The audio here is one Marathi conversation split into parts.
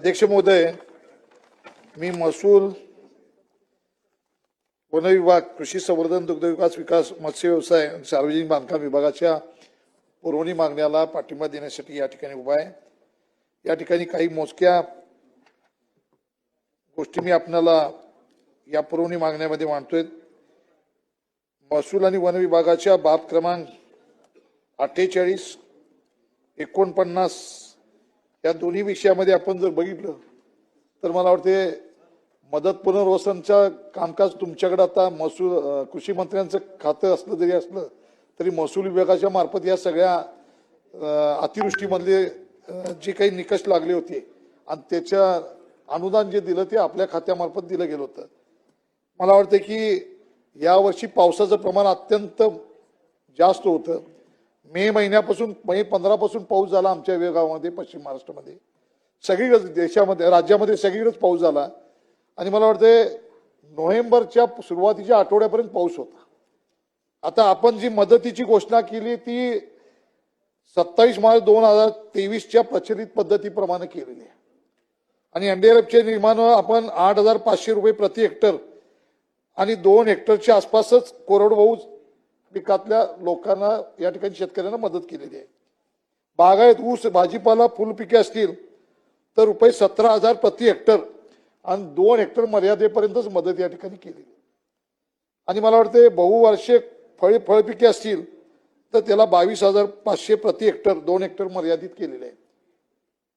अध्यक्ष महोदय मी महसूल वन विभाग कृषी संवर्धन दुग्धविकास विकास मत्स्य व्यवसाय सार्वजनिक बांधकाम विभागाच्या पुरवणी मागण्याला पाठिंबा देण्यासाठी या ठिकाणी उभा आहे. या ठिकाणी काही मोजक्या गोष्टी मी आपल्याला या पुरवणी मागण्यामध्ये मांडतोय. महसूल आणि वन विभागाच्या बाब क्रमांक अठ्ठेचाळीस एकोणपन्नास या दोन्ही विषयामध्ये आपण जर बघितलं तर मला वाटते मदत पुनर्वसनचं कामकाज तुमच्याकडे आता महसूल कृषी मंत्र्यांचं खातं असलं जरी असलं तरी महसूल विभागाच्या मार्फत या सगळ्या अतिवृष्टीमधले जे काही निकष लागले होते आणि त्याच्या अनुदान जे दिलं ते आपल्या खात्यामार्फत दिलं गेलं होतं. मला वाटतं की यावर्षी पावसाचं प्रमाण अत्यंत जास्त होतं. मे महिन्यापासून मे पंधरापासून पाऊस झाला आमच्या विभागामध्ये पश्चिम महाराष्ट्रामध्ये. सगळीकडेच देशामध्ये राज्यामध्ये सगळीकडेच पाऊस झाला. आणि मला वाटतं नोव्हेंबरच्या सुरुवातीच्या आठवड्यापर्यंत पाऊस होता. आता आपण जी मदतीची घोषणा केली ती सत्तावीस मार्च दोन हजार तेवीसच्या प्रचलित पद्धतीप्रमाणे केलेली आहे. आणि एनडीआरएफचे निर्माण आपण आठ हजार पाचशे रुपये प्रति हेक्टर आणि दोन हेक्टरच्या आसपासच कोरडवाहू पिकातल्या लोकांना या ठिकाणी शेतकऱ्यांना मदत केलेली आहे. बागायत ऊस भाजीपाला फुलपिके असतील तर रुपये सतरा हजार प्रति हेक्टर आणि दोन हेक्टर मर्यादेपर्यंतच मदत या ठिकाणी केली आणि मला वाटते बहुवार्षिक फळे फळपिके असतील तर त्याला बावीस हजार पाचशे प्रति हेक्टर दोन हेक्टर मर्यादित केलेले आहे.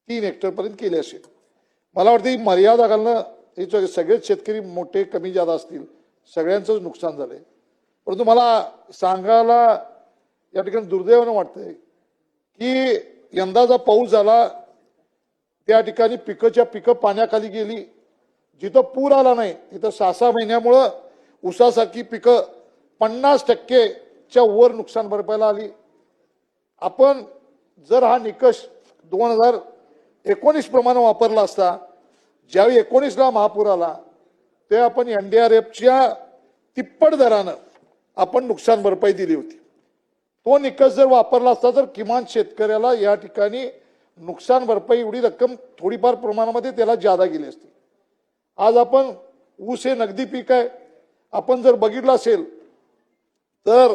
तीन हेक्टरपर्यंत केले असेल. मला वाटते ही मर्यादा घालणं हे सगळेच शेतकरी मोठे कमी जादा असतील सगळ्यांचंच नुकसान झालं आहे परंतु मला सांगायला या ठिकाणी दुर्दैवानं वाटतंय की यंदाचा पाऊस झाला त्या ठिकाणी पिकंच्या पिकं पाण्याखाली गेली जिथं पूर आला नाही तिथं सहा सहा महिन्यामुळं ऊसासारखी पिकं पन्नास टक्केच्या वर नुकसान भरपाईला आली. आपण जर हा निकष दोन हजार एकोणीस प्रमाणे वापरला असता ज्यावेळी एकोणीसला महापूर आला ते आपण एन डी आर एफच्या तिप्पट दरानं आपण नुकसान भरपाई दिली होती. तो निकष जर वापरला असता तर किमान शेतकऱ्याला या ठिकाणी नुकसान भरपाई एवढी रक्कम थोडीफार प्रमाणामध्ये त्याला जादा गेली असती. आज आपण ऊस हे नगदी पीक आहे. आपण जर बघितलं असेल तर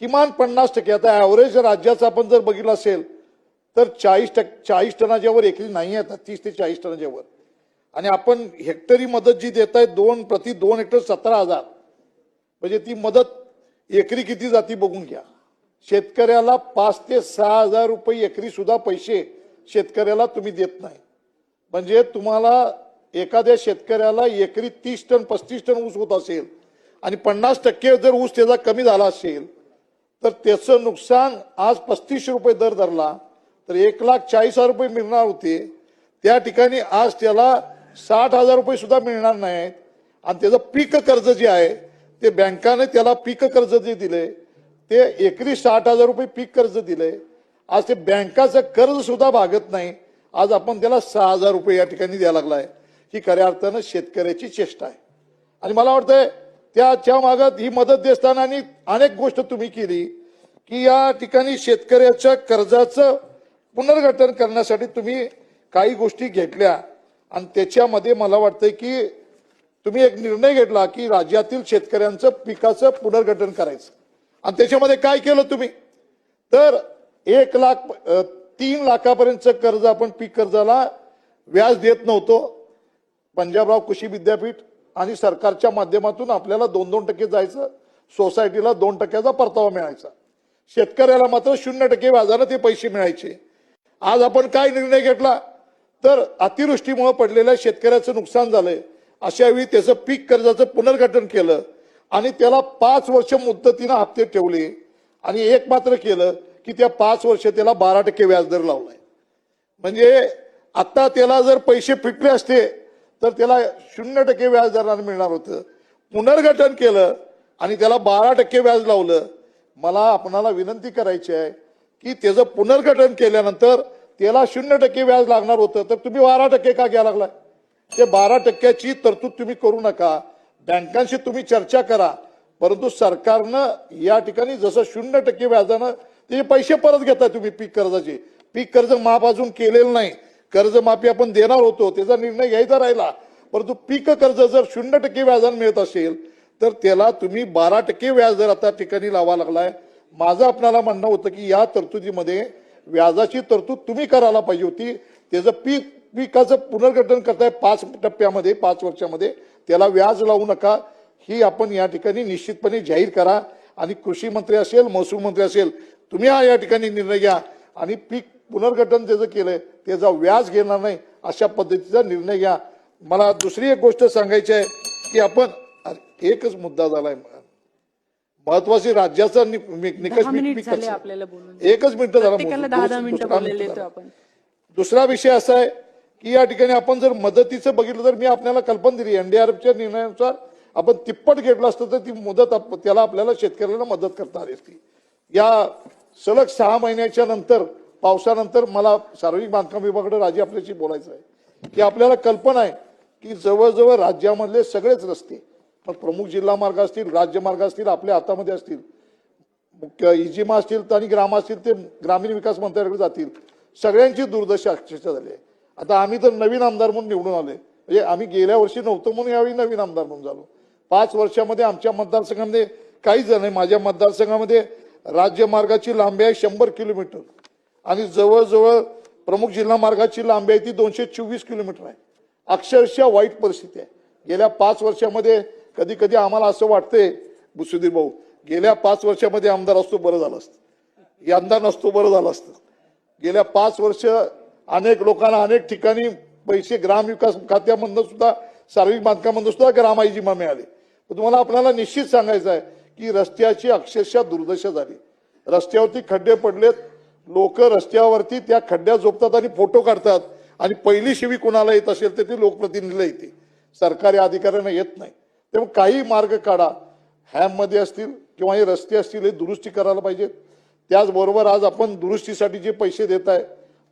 किमान पन्नास टक्के आता ॲव्हरेज राज्याचं आपण जर बघितलं असेल तर चाळीस टक्के चाळीस टनाच्या वर एकरी नाही आहे तीस ते चाळीस टनाच्या वर आणि आपण हेक्टरी मदत जी देत आहे दोन प्रति दोन हेक्टर सतरा हजार. म्हणजे ती मदत एकरी किती जाती बघून घ्या. शेतकऱ्याला पाच ते सहा हजार रुपये एकरी सुद्धा पैसे शेतकऱ्याला तुम्ही देत नाही. म्हणजे तुम्हाला एखाद्या शेतकऱ्याला एकरी तीस टन पस्तीस टन ऊस होत असेल आणि पन्नास टक्के जर ऊस त्याचा कमी झाला असेल तर त्याचं नुकसान आज पस्तीसशे रुपये दर धरला तर एक लाख चाळीस हजार रुपये मिळणार होते. त्या ठिकाणी आज त्याला साठ हजार रुपये सुद्धा मिळणार नाहीत. आणि त्याचं पीक कर्ज जे आहे ते बँकाने त्याला पीक कर्ज जे दिले ते एकरी साठ हजार रुपये पीक कर्ज दिले. आज ते बँकाचं कर्ज सुद्धा भागत नाही. आज आपण त्याला सहा हजार रुपये या ठिकाणी द्यायला लागलाय. ही खऱ्या अर्थानं शेतकऱ्याची चेष्टा आहे. आणि मला वाटतंय त्याच्या मागत ही मदत देताना आणि अनेक गोष्ट तुम्ही केली की या ठिकाणी शेतकऱ्याच्या कर्जाचं पुनर्गठन करण्यासाठी तुम्ही काही गोष्टी घेतल्या. आणि त्याच्यामध्ये मला वाटतंय की तुम्ही एक निर्णय घेतला की राज्यातील शेतकऱ्यांचं पिकाचं पुनर्गठन करायचं. आणि त्याच्यामध्ये काय केलं तुम्ही? तर एक लाख तीन लाखापर्यंतचं कर्ज आपण पीक कर्जाला व्याज देत नव्हतो. पंजाबराव कृषी विद्यापीठ आणि सरकारच्या माध्यमातून आपल्याला दोन दोन टक्के जायचं सोसायटीला दोन टक्क्याचा परतावा मिळायचा. शेतकऱ्याला मात्र शून्य टक्के व्याजानं ते पैसे मिळायचे. आज आपण काय निर्णय घेतला? तर अतिवृष्टीमुळे पडलेल्या शेतकऱ्याचं नुकसान झालंय. अशावेळी त्याचं पीक कर्जाचं पुनर्गठन केलं आणि त्याला पाच वर्ष मुद्दतीनं हप्ते ठेवले आणि एक मात्र केलं की त्या पाच वर्ष त्याला बारा टक्के व्याजदर लावलाय. म्हणजे आता त्याला जर पैसे फिटले असते तर त्याला शून्य टक्के व्याजदरानं मिळणार होतं. पुनर्गठन केलं आणि त्याला बारा टक्के व्याज लावलं. मला आपणाला विनंती करायची आहे की त्याचं पुनर्गठन केल्यानंतर त्याला शून्य टक्के व्याज लागणार होतं तर तुम्ही बारा टक्के का घ्यायला लागलाय? ते बारा टक्क्याची तरतूद तुम्ही करू नका. बँकांशी तुम्ही चर्चा करा. परंतु सरकारनं या ठिकाणी जसं शून्य टक्के व्याजानं ते पैसे परत घेताय तुम्ही पीक कर्जाचे. पीक कर्ज माफ अजून केलेलं नाही. कर्जमाफी आपण देणार होतो त्याचा निर्णय घ्यायचा राहिला. परंतु पीक कर्ज जर शून्य टक्के व्याजानं मिळत असेल तर त्याला तुम्ही बारा टक्के व्याज दर आता ठिकाणी लावा लागलाय. माझं आपल्याला म्हणणं होतं की या तरतुदीमध्ये व्याजाची तरतूद तुम्ही करायला पाहिजे होती. त्याचं पीक पिकाचं पुनर्गठन करताय पाच टप्प्यामध्ये पाच वर्षामध्ये. त्याला व्याज लावू नका. ही आपण या ठिकाणी निश्चितपणे जाहीर करा. आणि कृषी मंत्री असेल महसूल मंत्री असेल तुम्ही हा या ठिकाणी निर्णय घ्या. आणि पीक पुनर्गठन त्याचं केलंय त्याचा व्याज घेणार नाही अशा पद्धतीचा निर्णय घ्या. मला दुसरी एक गोष्ट सांगायची आहे की आपण एकच मुद्दा झालाय महत्वाची राज्याचा निकष एकच मिनिट झाला दुसरा विषय असा आहे की या ठिकाणी आपण जर मदतीचं बघितलं तर मी आपल्याला कल्पना दिली एनडीआरएफच्या निर्णयानुसार आपण तिप्पट घेतलं असतं तर ती मुदत आप- त्याला आपल्याला शेतकऱ्याला मदत करता आली असती. या सलग सहा महिन्याच्या नंतर पावसानंतर मला सार्वजनिक बांधकाम विभागाकडे राजी आपल्याशी बोलायचं आहे. की आपल्याला कल्पना आहे की जवळजवळ राज्यामधले सगळेच रस्ते मग प्रमुख जिल्हा मार्ग असतील राज्यमार्ग असतील आपल्या हातामध्ये असतील मुख्य इजिमा असतील आणि ग्राम असतील ते ग्रामीण विकास मंत्र्याकडे जातील. सगळ्यांची दुर्दशा अक्षरशः झाली आहे. आता आम्ही तर नवीन आमदार म्हणून निवडून आले म्हणजे आम्ही गेल्या वर्षी नव्हतो म्हणून यावेळी नवीन आमदार म्हणून झालो. पाच वर्षामध्ये आमच्या मतदारसंघामध्ये काहीच झालं नाही. माझ्या मतदारसंघामध्ये राज्यमार्गाची लांबी आहे शंभर किलोमीटर. आणि जवळजवळ प्रमुख जिल्हा मार्गाची लांबी आहे ती दोनशे चोवीस किलोमीटर आहे. अक्षरशः वाईट परिस्थिती आहे. गेल्या पाच वर्षामध्ये कधी कधी आम्हाला असं वाटतंय सुधीर भाऊ गेल्या पाच वर्षामध्ये आमदार असतो बरं झालं असतं. यंदा नसतो बरं झालं असतं. गेल्या पाच वर्ष अनेक लोकांना अनेक ठिकाणी पैसे ग्रामविकास खात्यामधनं सुद्धा सार्वजनिक बांधकामधनं सुद्धा ग्रामाईजीमा मिळाले. तुम्हाला आपल्याला निश्चित सांगायचं आहे की रस्त्याची अक्षरशः दुर्दशा झाली. रस्त्यावरती खड्डे पडलेत. लोक रस्त्यावरती त्या खड्ड्या झोपतात आणि फोटो काढतात. आणि पहिली शिवी कुणाला येत असेल तर ती लोकप्रतिनिधीला येते. सरकारी अधिकाऱ्यांना येत नाही. तेव्हा काही मार्ग काढा. हॅममध्ये असतील किंवा हे रस्ते असतील हे दुरुस्ती करायला पाहिजेत. त्याचबरोबर आज आपण दुरुस्तीसाठी जे पैसे देत आहे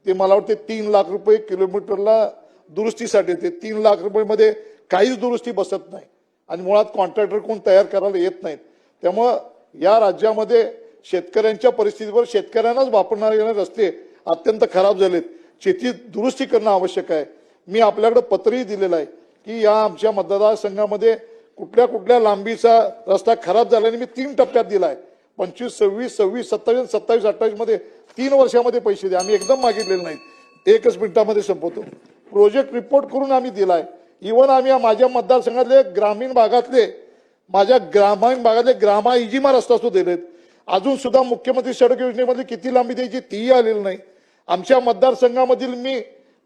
ते मला वाटते तीन लाख रुपये किलोमीटरला दुरुस्तीसाठी ते तीन लाख रुपयेमध्ये काहीच दुरुस्ती बसत नाही. आणि मुळात कॉन्ट्रॅक्टर कोण तयार करायला येत नाहीत. त्यामुळं या राज्यामध्ये शेतकऱ्यांच्या परिस्थितीवर शेतकऱ्यांनाच वापरणारे रस्ते अत्यंत खराब झालेत. शेती दुरुस्ती करणं आवश्यक आहे. मी आपल्याकडे पत्रही दिलेलं आहे की या आमच्या मतदारसंघामध्ये कुठल्या कुठल्या लांबीचा रस्ता खराब झाल्याने मी तीन टप्प्यात दिला आहे. पंचवीस सव्वीस सव्वीस सत्तावीस सत्तावीस अठ्ठावीसमध्ये तीन वर्षामध्ये पैसे द्या. आम्ही एकदम मागितलेले नाहीत. एकच मिनिटामध्ये संपवतो. प्रोजेक्ट रिपोर्ट करून आम्ही दिलाय. इव्हन आम्ही माझ्या मतदारसंघातले ग्रामीण भागातले माझ्या ग्रामीण भागातले ग्रामा इजिमा रस्ता सुद्धा दिलेत. अजून सुद्धा मुख्यमंत्री सडक योजनेमध्ये किती लांबी द्यायची तीही आलेली नाही. आमच्या मतदारसंघामधील मी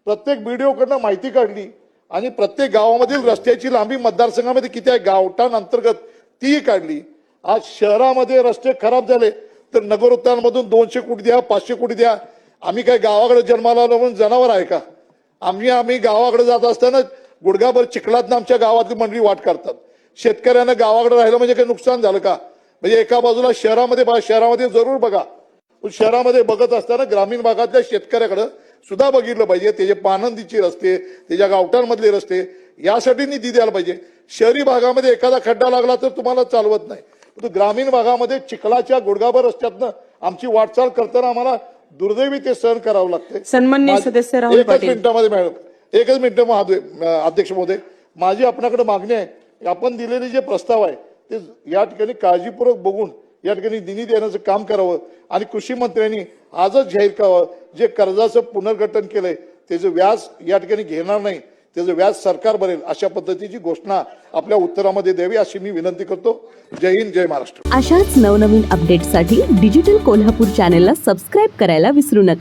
प्रत्येक व्हिडिओकडनं माहिती काढली आणि प्रत्येक गावामधील रस्त्याची लांबी मतदारसंघामध्ये किती आहे गावठाण अंतर्गत तीही काढली. आज शहरामध्ये रस्ते खराब झाले. तर नगरोत्थानमधून दोनशे कोटी द्या पाचशे कोटी द्या. आम्ही काय गावाकडे जन्माला आलो म्हणून जनावर आहे का? आम्ही आम्ही गावाकडे जात असताना गुडघाभर चिखलातनं आमच्या गावातली मंडळी वाट करतात. शेतकऱ्यांना गावाकडे राहिलं म्हणजे काही नुकसान झालं का? म्हणजे एका बाजूला शहरामध्ये बघा शहरामध्ये जरूर बघा. पण शहरामध्ये बघत असताना ग्रामीण भागातल्या शेतकऱ्याकडे सुद्धा बघितलं पाहिजे. त्याचे पानंदीचे रस्ते त्याच्या गावठांमधले रस्ते यासाठी निधी द्यायला पाहिजे. शहरी भागामध्ये एखादा खड्डा लागला तर तुम्हाला चालवत नाही. ग्रामीण भागामध्ये चिखलाच्या गुडघाभर रस्त्यातनं आमची वाटचाल करताना आम्हाला दुर्दैवी ते सहन करावं लागते सन्माननीय माझी- सदस्य राहुल एकच. मिनिटामध्ये मॅडम एकच मिनिट अध्यक्ष महोदय. माझी आपल्याकडे मागणी आहे आपण दिलेले जे प्रस्ताव आहे ते या ठिकाणी काळजीपूर्वक बघून या ठिकाणी निधी देण्याचं काम करावं आणि कृषी मंत्र्यांनी आजच जाहीर करावं. जे कर्जाचं पुनर्गठन केलंय त्याचं व्याज या ठिकाणी घेणार नाही. त्याचं व्याज सरकार भरेल अशा पद्धतीची घोषणा आपल्या उत्तरामध्ये द्यावी अशी मी विनंती करतो. जय हिंद जय महाराष्ट्र. अशाच नवनवीन अपडेटसाठी डिजिटल कोल्हापूर चॅनेलला सबस्क्राईब करायला विसरू नका.